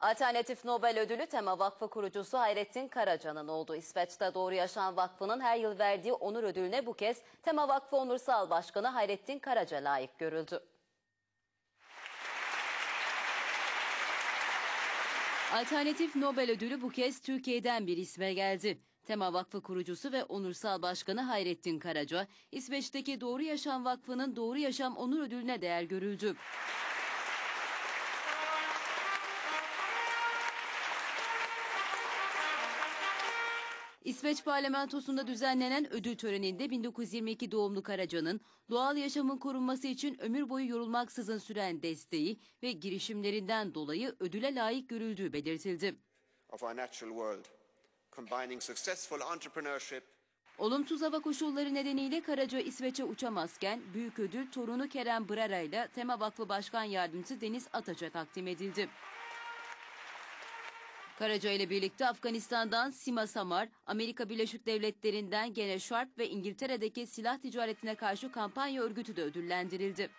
Alternatif Nobel Ödülü Tema Vakfı kurucusu Hayrettin Karaca'nın oldu. İsveç'te Doğru Yaşam Vakfı'nın her yıl verdiği onur ödülüne bu kez Tema Vakfı Onursal Başkanı Hayrettin Karaca layık görüldü. Alternatif Nobel Ödülü bu kez Türkiye'den bir isme geldi. Tema Vakfı kurucusu ve onursal başkanı Hayrettin Karaca, İsveç'teki Doğru Yaşam Vakfı'nın Doğru Yaşam Onur Ödülüne değer görüldü. İsveç parlamentosunda düzenlenen ödül töreninde 1922 doğumlu Karaca'nın doğal yaşamın korunması için ömür boyu yorulmaksızın süren desteği ve girişimlerinden dolayı ödüle layık görüldüğü belirtildi. world, Olumsuz hava koşulları nedeniyle Karaca İsveç'e uçamazken büyük ödül torunu Kerem Brara ile Tema Vakfı Başkan Yardımcısı Deniz Ataç'a takdim edildi. Karaca ile birlikte Afganistan'dan Sima Samar, Amerika Birleşik Devletleri'nden Gene Sharp ve İngiltere'deki silah ticaretine karşı kampanya örgütü de ödüllendirildi.